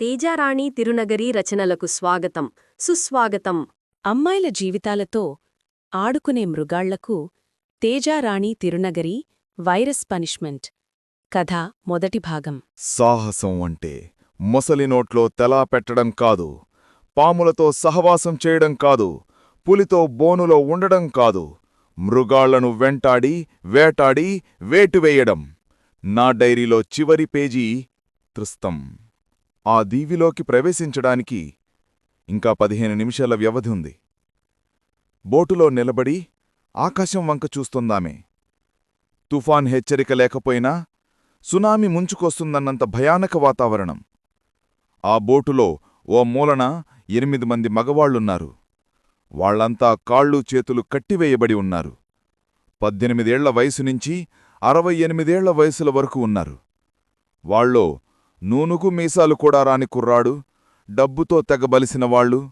తేజారాణి తిరునగరి రచనలకు స్వాగతం. సుస్వాగతం. అమ్మాయిల జీవితాలతో ఆడుకునే మృగాళ్ళకు తేజారాణి తిరునగరి వైరస్ పనిష్మెంట్. కథ మొదటి భాగం. సాహసం అంటే మొసలి నోట్లో తెలా పెట్టడం కాదు పాములతో సహవాసం చేయడం కాదు పులితో బోనులో ఉండడం కాదు మృగాళ్ళను వెంటాడి వేటాడి వేటువేయడం నా డైరీలో చివరి పేజీ త్రిస్తం. ఆ దీవిలోకి ప్రవేశించడానికి ఇంకా పదిహేను నిమిషాల వ్యవధి ఉంది. బోటులో నిలబడి ఆకాశం వంక చూస్తుందామే. తుఫాన్ హెచ్చరిక లేకపోయినా సునామీ ముంచుకొస్తుందన్నంత భయానక వాతావరణం. ఆ బోటులో ఓ మూలన ఎనిమిది మంది మగవాళ్ళున్నారు వాళ్ళంతా కాళ్ళు చేతులు కట్టివేయబడి ఉన్నారు. పద్దెనిమిదేళ్ళ వయసు నుంచి అరవై ఎనిమిదేళ్ళ వయసుల వరకు ఉన్నారు. వాళ్ళో నూనుకు మీసాలు కూడా రాని కుర్రాడు డబ్బుతో తెగబలిసిన వాళ్ళు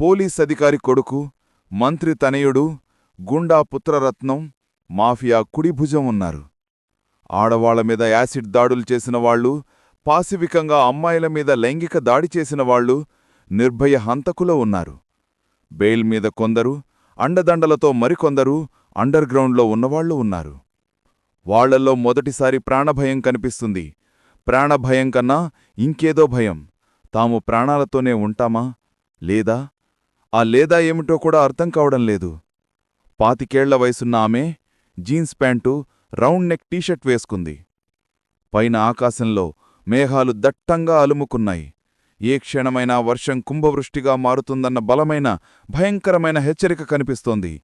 పోలీస్ అధికారి కొడుకు మంత్రి తనయుడు గుండా పుత్రరత్నం మాఫియా కుడిభుజం ఉన్నారు. ఆడవాళ్ళ మీద యాసిడ్ దాడులు చేసిన వాళ్ళు పాశవికంగా అమ్మాయిల మీద లైంగిక దాడి చేసిన వాళ్ళు నిర్భయ హంతకులో ఉన్నారు. బెయిల్ మీద కొందరు అండదండలతో మరికొందరు అండర్ గ్రౌండ్లో ఉన్నవాళ్ళు ఉన్నారు. వాళ్ళల్లో మొదటిసారి ప్రాణభయం కనిపిస్తుంది. ప్రాణభయం కన్నా ఇంకేదో భయం. తాము ప్రాణాలతోనే ఉంటామా? లేదా? ఆ లేదా ఏమిటో కూడా అర్థం కావడం లేదు. పాతికేళ్ళ వయసున్న ఆమె jeans pant round neck T-shirt వేసుకుంది. పైన ఆకాశంలో మేఘాలు దట్టంగా అలుముకున్నాయి. ఏ క్షణమైనా వర్షం కుంభవృష్టిగా మారుతుందన్న బలమైన భయంకరమైన హెచ్చరిక కనిపిస్తోంది.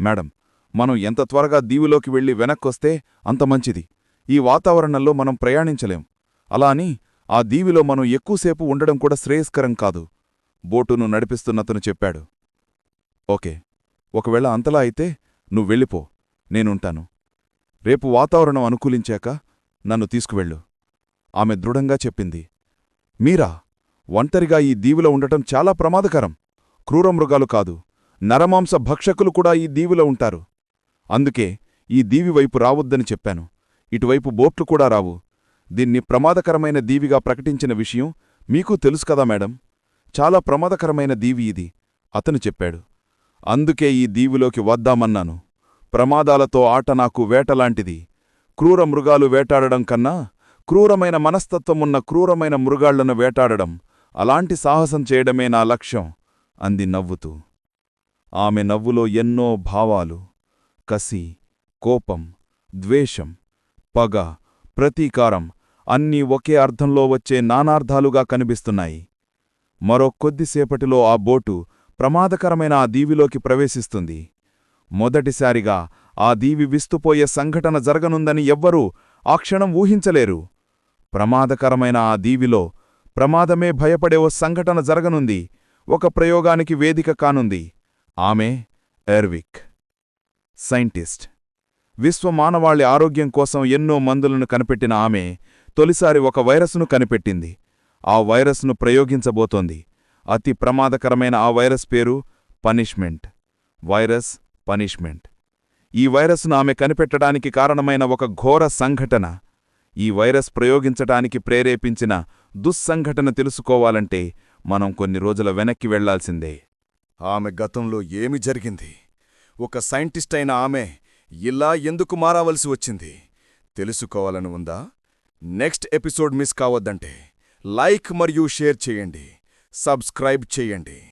మేడం మనం ఎంత త్వరగా దీవులోకి వెళ్ళి వెనక్కొస్తే అంత మంచిది. ఈ వాతావరణంలో మనం ప్రయాణించలేం. అలా అని ఆ దీవిలో మనం ఎక్కువసేపు ఉండడం కూడా శ్రేయస్కరం కాదు. బోటును నడిపిస్తున్నతను చెప్పాడు. ఓకే ఒకవేళ అంతలా అయితే నువ్వు వెళ్ళిపో నేనుంటాను. రేపు వాతావరణం అనుకూలించాక నన్ను తీసుకువెళ్ళు. ఆమె దృఢంగా చెప్పింది. మీరా ఒంటరిగా ఈ దీవిలో ఉండటం చాలా ప్రమాదకరం. క్రూరమృగాలు కాదు నరమాంస భక్షకులు కూడా ఈ దీవిలో ఉంటారు. అందుకే ఈ దీవి వైపు రావద్దని చెప్పాను. ఇటువైపు బోట్లు కూడా రావు. దీన్ని ప్రమాదకరమైన దీవిగా ప్రకటించిన విషయం మీకు తెలుసు కదా మేడం. చాలా ప్రమాదకరమైన దీవి ఇది అతను చెప్పాడు. అందుకే ఈ దీవిలోకి వద్దామన్నాను. ప్రమాదాలతో ఆట నాకు వేటలాంటిది క్రూర మృగాలు వేటాడడం కన్నా క్రూరమైన మనస్తత్వమున్న క్రూరమైన మృగాళ్ళను వేటాడడం అలాంటి సాహసం చేయడమే నా లక్ష్యం అంది నవ్వుతూ. ఆమె నవ్వులో ఎన్నో భావాలు. కసి కోపం ద్వేషం పగ ప్రతీకారం అన్నీ ఒకే అర్థంలో వచ్చే నానార్థాలుగా కనిపిస్తున్నాయి. మరో కొద్దిసేపటిలో ఆ బోటు ప్రమాదకరమైన ఆ దీవిలోకి ప్రవేశిస్తుంది. మొదటిసారిగా ఆ దీవి విస్తుపోయే సంఘటన జరగనుందని ఎవ్వరూ ఆ క్షణం ఊహించలేరు. ప్రమాదకరమైన ఆ దీవిలో ప్రమాదమే భయపడే ఓ సంఘటన జరగనుంది. ఒక ప్రయోగానికి వేదిక కానుంది. ఆమె ఎర్విక్ సైంటిస్ట్. విశ్వమానవాళి ఆరోగ్యం కోసం ఎన్నో మందులను కనిపెట్టిన ఆమె తొలిసారి ఒక వైరస్ను కనిపెట్టింది. ఆ వైరస్ను ప్రయోగించబోతోంది. అతి ప్రమాదకరమైన ఆ వైరస్ పేరు పనిష్మెంట్. Virus punishment. ఈ వైరస్ను ఆమె కనిపెట్టడానికి కారణమైన ఒక ఘోర సంఘటన. ఈ వైరస్ ప్రయోగించటానికి ప్రేరేపించిన దుస్సంఘటన తెలుసుకోవాలంటే మనం కొన్ని రోజుల వెనక్కి వెళ్ళాల్సిందే. ఆమె గతంలో ఏమి జరిగింది? ఒక సైంటిస్ట్ అయిన ఆమె ఇలా ఎందుకు మారావలసి వచ్చింది? తెలుసుకోవాలని ఉందా? నెక్స్ట్ ఎపిసోడ్ మిస్ కావద్దంటే లైక్ మరియు షేర్ చేయండి. సబ్స్క్రైబ్ చేయండి.